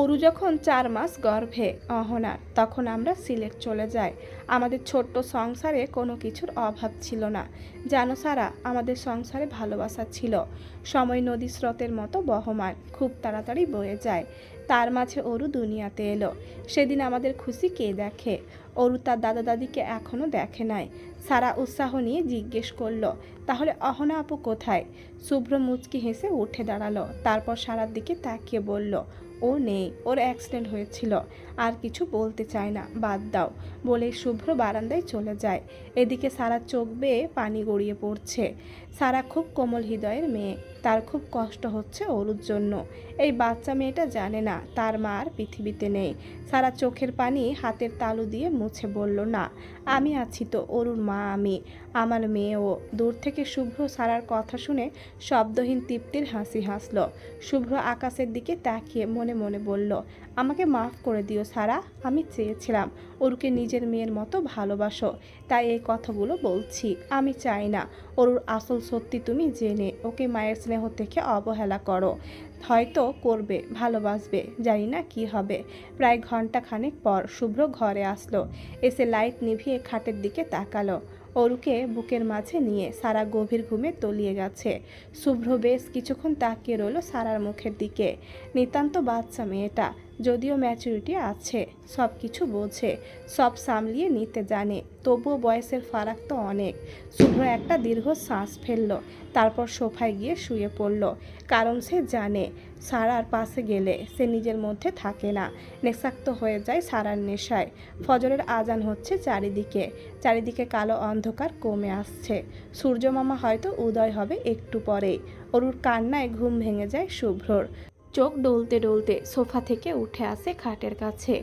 অরু যখন চার মাস গর্ভে অহনার তখন আমরা সিলেট চলে যাই। আমাদের ছোট্ট সংসারে কোনো কিছুর অভাব ছিল না। জানো সারা, আমাদের সংসারে ভালোবাসা ছিল। সময় নদী স্রোতের মতো বহমান, খুব তাড়াতাড়ি বয়ে যায়। তার মাঝে অরু দুনিয়াতে এলো। সেদিন আমাদের খুশি কে দেখে? অরু তার দাদা দাদিকে এখনও দেখে নাই। সারা উৎসাহ নিয়ে জিজ্ঞেস করল, তাহলে অহনা আপু কোথায়? শুভ্র মুচকি হেসে উঠে দাঁড়াল। তারপর সারার দিকে তাকিয়ে বলল ও নেই, ওর অ্যাক্সিডেন্ট হয়েছিল। আর কিছু বলতে চায় না, বাদ দাও, বলে শুভ্র বারান্দায় চলে যায়। এদিকে সারা চোখ বেয়ে পানি গড়িয়ে পড়ছে। সারা খুব কোমল হৃদয়ের মেয়ে। তার খুব কষ্ট হচ্ছে অরুর জন্য। এই বাচ্চা মেয়েটা জানে না, তার মা আর পৃথিবীতে নেই। সারা চোখের পানি হাতের তালু দিয়ে মুছে বলল, না, আমি আছি তো অরুর মা আমি, আমার মেয়েও। দূর থেকে শুভ্র সারার কথা শুনে শব্দহীন তৃপ্তির হাসি হাসল। শুভ্র আকাশের দিকে তাকিয়ে মনে মনে বলল আমাকে মাফ করে দিও, সারা। আমি চেয়েছিলাম ওরকে নিজের মেয়ের মতো ভালোবাসো, তাই এই কথাগুলো বলছি। আমি চাই না ওর আসল সত্যি তুমি জেনে ওকে মায়ের স্নেহ থেকে অবহেলা করো। হয়তো করবে, ভালোবাসবে, জানি না কি হবে। প্রায় ঘণ্টা খানেক পর শুভ্র ঘরে আসলো, এসে লাইট নিভিয়ে খাটের দিকে তাকালো। অরুকে বুকের মাঝে নিয়ে সারা গভীর ঘুমে তলিয়ে গেছে। শুভ্র বেশ কিছুক্ষণ তাকিয়ে রইল সারার মুখের দিকে। নিতান্ত বাচ্চা মেয়েটা যদিও ম্যাচুরিটি আছে সব কিছু বোঝে, সব সামলিয়ে নিতে জানে, তবুও বয়সের ফারাক তো অনেক। শুভ্র একটা দীর্ঘ শ্বাস ফেলল, তারপর সোফায় গিয়ে শুয়ে পড়ল, কারণ সে জানে সারার পাশে গেলে সে নিজের মধ্যে থাকে না, নেশাক্ত হয়ে যায় সারার নেশায়। ফজরের আজান হচ্ছে চারিদিকে চারিদিকে কালো অন্ধকার কমে আসছে। সূর্যমামা হয়তো উদয় হবে একটু পরেই, অরুর কান্নায় ঘুম ভেঙে যায় শুভ্রর। চোখ ডলতে ডলতে সোফা থেকে উঠে আসে খাটের কাছে।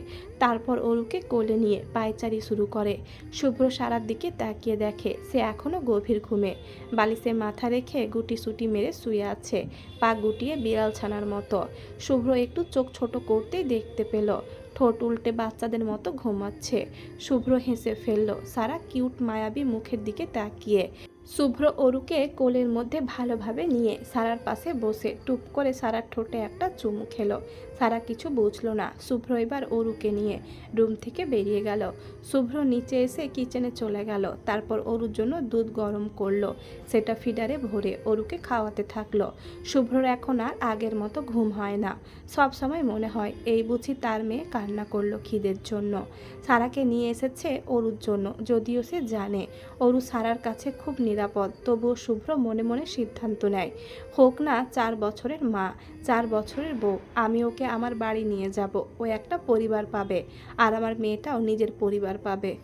তারপর অরুকে কোলে নিয়ে পায়চারি শুরু করে। শুভ্র সারার দিকে তাকিয়ে দেখে সে এখনও গভীর ঘুমে। বালিশে মাথা রেখে গুটি সুটি মেরে শুয়ে আছে, পা গুটিয়ে বিড়াল ছানার মতো। শুভ্র একটু চোখ ছোট করতেই দেখতে পেল, ঠোঁট উল্টে বাচ্চাদের মতো ঘুমাচ্ছে। শুভ্র হেসে ফেলল, সারা কিউট মায়াবী মুখের দিকে তাকিয়ে শুভ্র অরুকে কোলের মধ্যে ভালোভাবে নিয়ে সারার পাশে বসে, টুপ করে সারার ঠোঁটে একটা চুমু খেলো। সারা কিছু বুঝলো না শুভ্র এবার অরুকে নিয়ে রুম থেকে বেরিয়ে গেল। শুভ্র নিচে এসে কিচেনে চলে গেল। তারপর অরুর জন্য দুধ গরম করল। সেটা ফিডারে ভরে অরুকে খাওয়াতে থাকল। শুভ্রর এখন আর আগের মতো ঘুম হয় না। সব সময় মনে হয়, এই বুঝি তার মেয়ে কান্না করল খিদের জন্য। সারাকে নিয়ে এসেছে অরুর জন্য, যদিও সে জানে অরু সারার কাছে খুব নিরাপদ, তবুও শুভ্র মনে মনে সিদ্ধান্ত নেয়। হোক না, চার বছরের মা, চার বছরের বউ, আমি ওকে আমার বাড়ি নিয়ে যাব। ও একটা পরিবার পাবে। আর আমার মেয়েটাও নিজের পরিবার পাবে।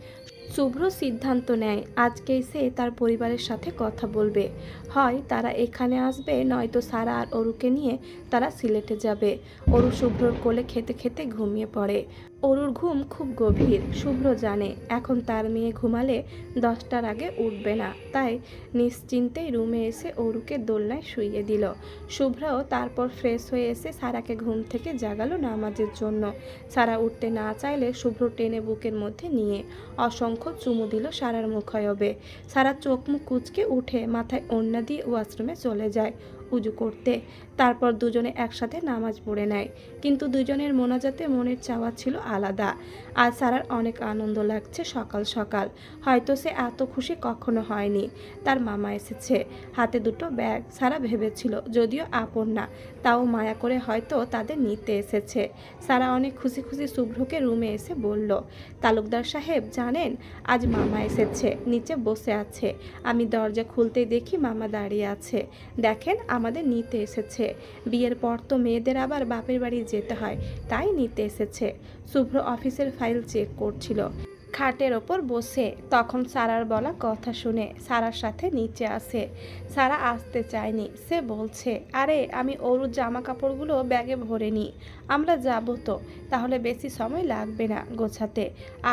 শুভ্র সিদ্ধান্ত নেয়। আজকেই সে তার পরিবারের সাথে কথা বলবে। হয় তারা এখানে আসবে, নয়তো সারা আর অরুকে নিয়ে তারা সিলেটে যাবে। অরু শুভ্রর কোলে খেতে খেতে ঘুমিয়ে পড়ে। অরুর ঘুম খুব গভীর, শুভ্র জানে। এখন তার মেয়ে ঘুমালে দশটার আগে উঠবে না। তাই নিশ্চিন্তেই রুমে এসে অরুকে দোলনায় শুইয়ে দিল। শুভ্রও তারপর ফ্রেশ হয়ে এসে সারাকে ঘুম থেকে জাগালো নামাজের জন্য। সারা উঠতে না চাইলে শুভ্র টেনে বুকের মধ্যে নিয়ে অসংখ্য চুমু দিল সারার মুখয়বে সারা চোখ মুখ কুচকে উঠে মাথায় ওড়না দিয়ে ওয়াশরুমে চলে যায়। উজু করতে। তারপর দুজনে একসাথে নামাজ পড়ে নেয়। কিন্তু দুজনের মোনাজাতে মনের চাওয়া ছিল আলাদা। আর সারার অনেক আনন্দ লাগছে সকাল সকাল। হয়তো সে এত খুশি কখনো হয়নি। তার মামা এসেছে। হাতে দুটো ব্যাগ। সারা ভেবেছিল, যদিও আপন না, তাও মায়া করে হয়তো তাদের নিতে এসেছে। সারা অনেক খুশি খুশি শুভ্রকে রুমে এসে বলল, তালুকদার সাহেব, জানেন, আজ মামা এসেছে, নিচে বসে আছে। আমি দরজা খুলতেই দেখি মামা দাঁড়িয়ে আছে। দেখেন আমাদের নিতে এসেছে। বিয়ের পর তো মেয়েদের আবার বাপের বাড়ি যেতে হয়, তাই নিতে এসেছে। শুভ্র অফিসের ফাইল চেক করছিল। খাটের ওপর বসে, তখন সারার বলা কথা শুনে সারার সাথে নিচে আসে। সারা আসতে চায়নি, সে বলছে, আরে, আমি ওর জামা কাপড়গুলো ব্যাগে ভরে নিই আমরা যাব তো, তাহলে বেশি সময় লাগবে না গোছাতে।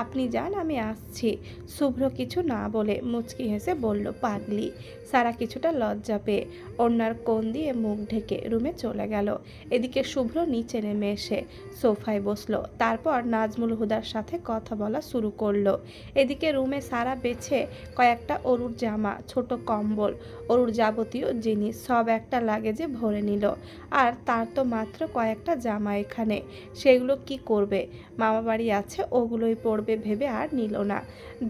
আপনি যান, আমি আসছি। শুভ্র কিছু না বলে মুচকি হেসে বলল, পাগলি সারা কিছুটা লজ্জা পেয়ে অন্যার কোণ দিয়ে মুখ ঢেকে রুমে চলে গেল। এদিকে শুভ্র নিচে নেমে এসে সোফায় বসল। তারপর নাজমুল হুদার সাথে কথা বলা শুরু করল। এদিকে রুমে সারা বেছে কয়েকটা অরুর জামা, ছোট কম্বল, অরুর যাবতীয় জিনিস সব একটা লাগেজে ভরে নিল। আর তার তো মাত্র কয়েকটা জামা এখানে। সেগুলো কি করবে? মামা বাড়ি আছে, ওগুলোই পড়বে ভেবে আর নিল না।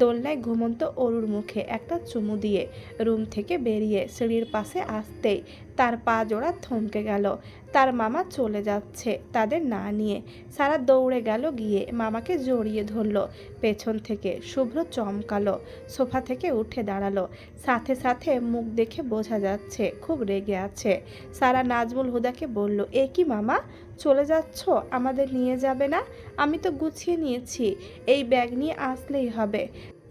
দোলনায় ঘুমন্ত অরুর মুখে একটা চুমু দিয়ে রুম থেকে বেরিয়ে সিঁড়ির পাশে আসতেই তার পা জোড়া থমকে গেল। তার মামা চলে যাচ্ছে তাদের না নিয়ে। সারা দৌড়ে গেল গিয়ে মামাকে জড়িয়ে ধরলো। পেছন থেকে শুভ্র চমকালো, সোফা থেকে উঠে দাঁড়াল। সাথে সাথে মুখ দেখে বোঝা যাচ্ছে খুব রেগে আছে। সারা নাজমুল হুদাকে বলল, এ কি মামা? চলে যাচ্ছ? আমাদের নিয়ে যাবে না? আমি তো গুছিয়ে নিয়েছি। এই ব্যাগ নিয়ে আসলেই হবে।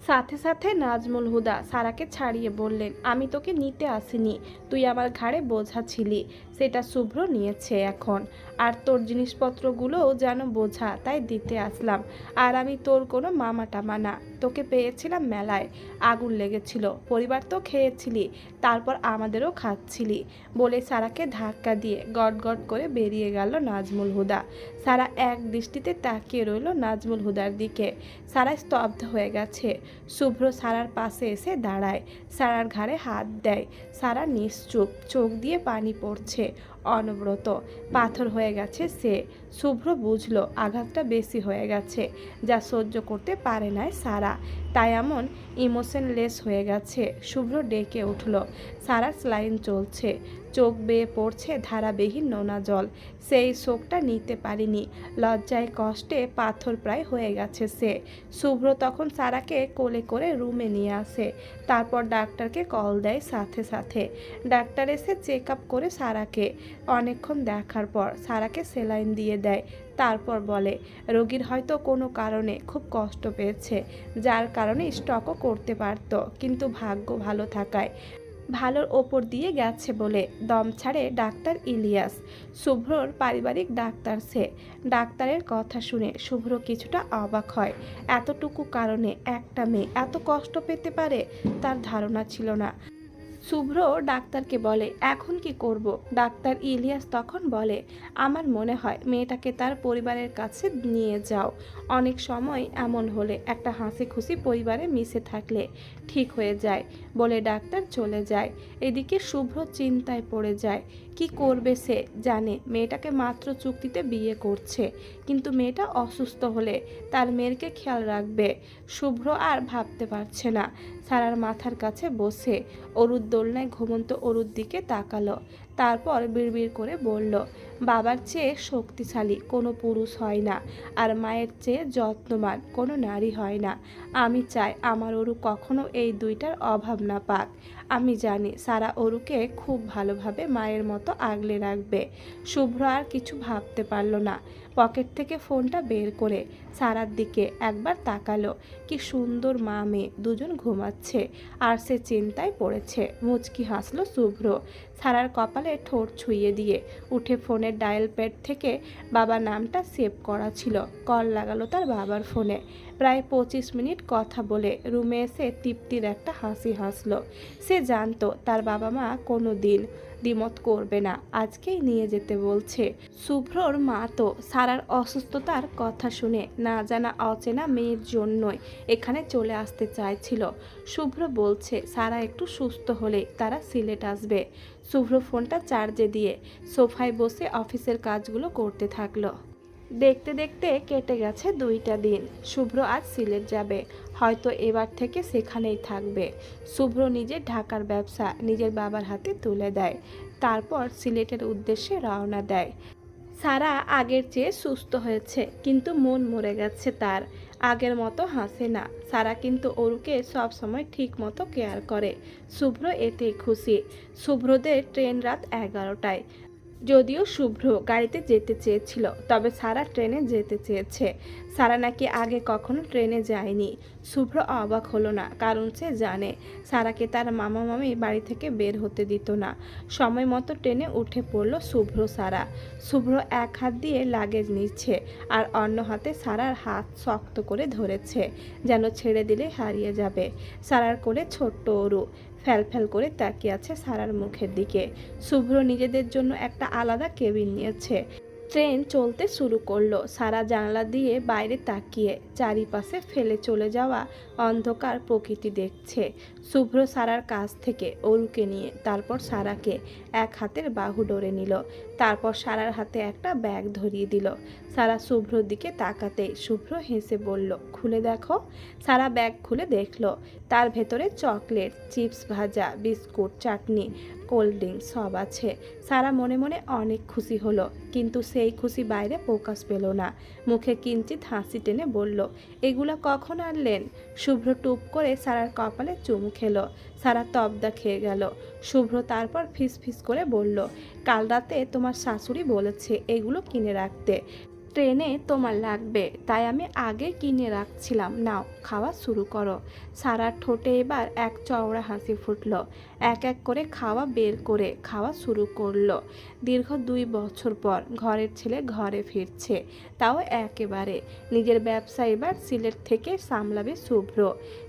সাথে সাথে নাজমুল হুদা সারাকে ছাড়িয়ে বললেন, আমি তোকে নিতে আসিনি, তুই আমার ঘাড়ে বোঝা ছিলি। সেটা শুভ্র নিয়েছে এখন। আর তোর জিনিসপত্রগুলোও যেন বোঝা, তাই দিতে আসলাম। আর আমি তোর কোনো মামা টামা না। তোকে পেয়েছিলাম মেলায়। আগুন লেগেছিল। পরিবার তো খেয়েছিলি। তারপর আমাদেরও খাচ্ছিলি। বলে সারাকে ধাক্কা দিয়ে গট গট করে বেরিয়ে গেল নাজমুল হুদা। সারা এক দৃষ্টিতে তাকিয়ে রইল নাজমুল হুদার দিকে। সারা স্তব্ধ হয়ে গেছে। শুভ্র সারার পাশে এসে দাঁড়ায়। সারার ঘাড়ে হাত দেয়। সারা নিশ্চুপ। চোখ দিয়ে পানি পড়ছে। অনব্রত। পাথর হয়ে গেছে সে। শুভ্র বুঝলো, আঘাতটা বেশি হয়ে গেছে, যা সহ্য করতে পারে নাই সারা। তাই এমন ইমোশনলেস হয়ে গেছে। শুভ্র ডেকে উঠল। সারা স্লাইন চলছে। চোখ বেয়ে পড়ছে ধারাবিহীন নোনা জল। সেই শোকটা নিতে পারিনি। লজ্জায় কষ্টে পাথর প্রায় হয়ে গেছে সে। শুভ্র তখন সারাকে কোলে করে রুমে নিয়ে আসে। তারপর ডাক্তারকে কল দেয় সাথে সাথে। ডাক্তার এসে চেক আপ করে সারাকে। অনেকক্ষণ দেখার পর সারাকে সেলাইন দিয়ে দেয়। তারপর বলে, রোগীর হয়তো কোনো কারণে খুব কষ্ট পেয়েছে। যার কারণে স্টকও করতে পারত। কিন্তু ভাগ্য ভালো থাকায়। ভালোর ওপর দিয়ে গেছে বলে দম ছাড়ে ডাক্তার ইলিয়াস। শুভ্রর পারিবারিক ডাক্তার সে। ডাক্তারের কথা শুনে শুভ্র কিছুটা অবাক হয়। এতটুকু কারণে একটা মেয়ে এত কষ্ট পেতে পারে, তার ধারণা ছিল না। শুভ্র ডাক্তারকে বলে, এখন কি করব? ডাক্তার ইলিয়াস তখন বলে, আমার মনে হয় মেয়েটাকে তার পরিবারের কাছে নিয়ে যাও। অনেক সময় এমন হলে একটা হাসি খুশি পরিবারে মিশে থাকলে ঠিক হয়ে যায়। বলে ডাক্তার চলে যায়। এদিকে শুভ্র চিন্তায় পড়ে যায়, কি করবে সে? জানে, মেয়েটাকে মাত্র চুক্তিতে বিয়ে করছে। কিন্তু মেয়েটা অসুস্থ হলে তার মেয়েরকে খেয়াল রাখবে। শুভ্র আর ভাবতে পারছে না। সারার মাথার কাছে বসে। অরুর দোলনায় ঘুমন্ত অরুর দিকে তাকালো। তারপর বিড়বিড় করে বলল, বাবার চেয়ে শক্তিশালী কোনো পুরুষ হয় না, আর মায়ের চেয়ে যত্নবান কোনো নারী হয় না। আমি চাই আমার অরু কখনো এই দুইটার অভাব না পাক। আমি জানি সারা অরুকে খুব ভালোভাবে মায়ের মতো আগলে রাখবে। শুভ্র আর কিছু ভাবতে পারল না। পকেট থেকে ফোনটা বের করে সারার দিকে একবার তাকালো। কি সুন্দর মা মেয়ে দুজন ঘুমাচ্ছে, আর সে চিন্তায় পড়েছে। মুচকি হাসলো শুভ্র। সারার কপালে ঠোঁট ছুঁয়ে দিয়ে উঠে ফোনের ডায়াল প্যাড থেকে বাবা নামটা সেভ করা ছিল। কল লাগালো তার বাবার ফোনে। প্রায় পঁচিশ মিনিট কথা বলে রুমে এসে তৃপ্তির একটা হাসি হাসলো। সে জানতো তার বাবা মা কোনো দিন দ্বিমত করবে না, আজকেই নিয়ে যেতে বলছে। শুভ্রর মা তো সারার অসুস্থতার কথা শুনে না জানা অচেনা মেয়ের জন্যই এখানে চলে আসতে চাইছিল। শুভ্র বলছে, সারা একটু সুস্থ হলে তারা সিলেট আসবে। শুভ্র ফোনটা চার্জে দিয়ে সোফায় বসে অফিসের কাজগুলো করতে থাকল। দেখতে দেখতে কেটে গেছে দুইটা দিন। শুভ্র আজ সিলেট যাবে। হয়তো এবার থেকে সেখানেই থাকবে। শুভ্র নিজের ঢাকার ব্যবসা নিজের বাবার হাতে তুলে দেয়। তারপর সিলেটের উদ্দেশ্যে রওনা দেয়। সারা আগের চেয়ে সুস্থ হয়েছে, কিন্তু মন মরে গেছে তার। আগের মতো হাসে না। সারা কিন্তু অরুকে সব সময় ঠিক মতো কেয়ার করে। শুভ্র এতেই খুশি। শুভ্রদের ট্রেন রাত এগারোটায়। যদিও শুভ্র গাড়িতে যেতে চেয়েছিল, তবে সারা ট্রেনে যেতে চেয়েছে। সারা নাকি আগে কখনো ট্রেনে যায়নি। শুভ্র অবাক হলো না, কারণ সে জানে সারাকে তার মামা মামি বাড়ি থেকে বের হতে দিত না। সময় মতো ট্রেনে উঠে পড়ল শুভ্র, সারা। শুভ্র এক হাত দিয়ে লাগেজ নিচ্ছে আর অন্য হাতে সারার হাত শক্ত করে ধরেছে, যেন ছেড়ে দিলে হারিয়ে যাবে। সারার কোলে ছোট্ট অরু ফ্যালফ্যাল করে তাকিয়ে আছে সারার মুখের দিকে। শুভ্র নিজেদের জন্য একটা আলাদা কেবিন নিয়েছে। ট্রেন চলতে শুরু করল। সারা জানলা দিয়ে বাইরে তাকিয়ে চারিপাশে ফেলে চলে যাওয়া অন্ধকার প্রকৃতি দেখছে। শুভ্র সারার কাছ থেকে অরুকে নিয়ে তারপর সারাকে এক হাতের বাহু ডরে নিল। তারপর সারার হাতে একটা ব্যাগ ধরিয়ে দিল। সারা শুভ্রর দিকে তাকাতেই শুভ্র হেসে বলল, খুলে দেখো। সারা ব্যাগ খুলে দেখল। তার ভেতরে চকলেট, চিপস ভাজা, বিস্কুট, চাটনি, কোল্ড ড্রিঙ্ক সব আছে। সারা মনে মনে অনেক খুশি হলো, কিন্তু সেই খুশি বাইরে প্রকাশ পেল না। মুখে কিঞ্চিত হাসি টেনে বলল, এগুলো কখন আনলেন? শুভ্র টুপ করে সারার কপালে চুমু খেলো। সারা তবদা খেয়ে গেল। শুভ্র তারপর ফিস ফিস করে বলল, কাল রাতে তোমার শাশুড়ি বলেছে এগুলো কিনে রাখতে। ট্রেনে তোমার লাগবে। তাই আমি আগে কিনে রাখছিলাম। নাও, খাওয়া শুরু করো। সারা ঠোঁটে এবার এক চওড়া হাসি ফুটল। এক এক করে খাওয়া বের করে খাওয়া শুরু করল। দীর্ঘ দুই বছর পর ঘরের ছেলে ঘরে ফিরছে। তাও একেবারে। নিজের ব্যবসা এবার সিলেট থেকে সামলাবে শুভ্র।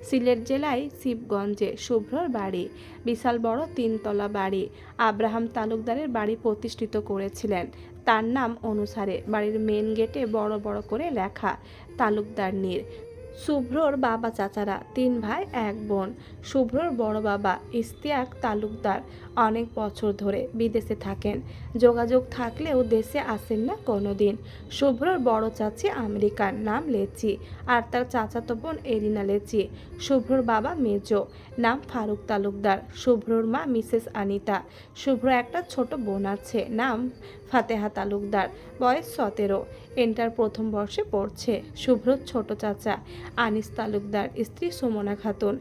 সিলেট জেলায় শিবগঞ্জে শুভ্রর বাড়ি। বিশাল বড় তিনতলা বাড়ি। আব্রাহাম তালুকদারের বাড়ি প্রতিষ্ঠিত করেছিলেন। তার নাম অনুসারে। বাড়ির মেন গেটে বড় বড় করে লেখা তালুকদার নীর। শুভ্রর বাবা চাচারা, তিন ভাই, এক বোন। শুভ্রর বড় বাবা ইস্তিয়াক তালুকদার অনেক বছর ধরে বিদেশে থাকেন। যোগাযোগ থাকলেও দেশে আসেন না কোনোদিন। শুভ্রর বড় চাচি আমেরিকার নাম লেচি আর তার চাচাতো বোন এরিনা লেচি। শুভ্রর বাবা মেজ, নাম ফারুক তালুকদার। শুভ্রর মা মিসেস আনিতা। শুভ্র একটা ছোট বোন আছে, নাম ফাতেহা তালুকদার। বয়স সতেরো। এন্টার প্রথম বর্ষে পড়ছে। শুভ্রর ছোট চাচা আনিস তালুকদার স্ত্রী সুমনা খাতুন।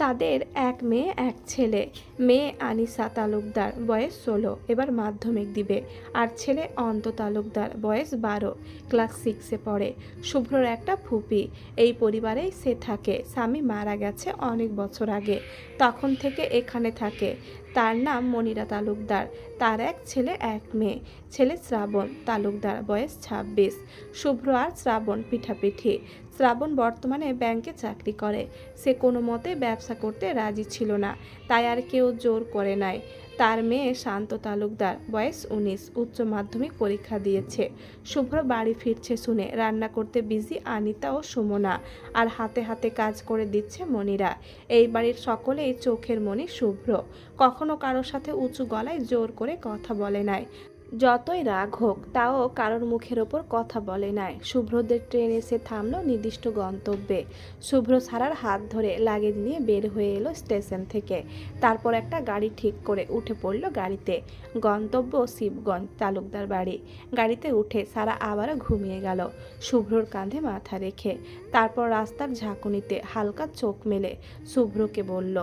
তাদের এক মেয়ে, এক ছেলে। মেয়ে আনিসা তালুকদার, বয়স ষোলো, এবার মাধ্যমিক দিবে। আর ছেলে অন্ত তালুকদার, বয়স বারো, ক্লাস সিক্সে পড়ে। শুভ্রর একটা ফুপি। এই পরিবারেই সে থাকে। স্বামী মারা গেছে অনেক বছর আগে। তখন থেকে এখানে থাকে। তার নাম মনিরা তালুকদার। তার এক ছেলে, এক মেয়ে। ছেলে শ্রাবণ তালুকদার, বয়স ছাব্বিশ। শুভ্র আর শ্রাবণ পিঠাপিঠি। শ্রাবণ বর্তমানে ব্যাংকে চাকরি করে। সে কোনো মতে ব্যবসা করতে রাজি ছিল না, তাই আর কেউ জোর করে নাই। তার মেয়ে শান্ত তালুকদার, বয়স উনিশ, উচ্চ মাধ্যমিক পরীক্ষা দিয়েছে। শুভ্র বাড়ি ফিরছে শুনে রান্না করতে বিজি আনিতা ও সুমনা, আর হাতে হাতে কাজ করে দিচ্ছে মনিরা। এই বাড়ির সকলেই চোখের মনি শুভ্র। কখনো কারোর সাথে উঁচু গলায় জোর করে কথা বলে নাই। যতই রাগ হোক, তাও কারোর মুখের ওপর কথা বলে নাই। শুভ্রদের ট্রেন এসে থামল নির্দিষ্ট গন্তব্যে। শুভ্র সারার হাত ধরে লাগেজ নিয়ে বের হয়ে এলো স্টেশন থেকে। তারপর একটা গাড়ি ঠিক করে উঠে পড়ল গাড়িতে। গন্তব্য শিবগঞ্জ তালুকদার বাড়ি। গাড়িতে উঠে সারা আবারও ঘুমিয়ে গেল। শুভ্রর কাঁধে মাথা রেখে তারপর রাস্তার ঝাঁকুনিতে হালকা চোখ মেলে। শুভ্রকে বলল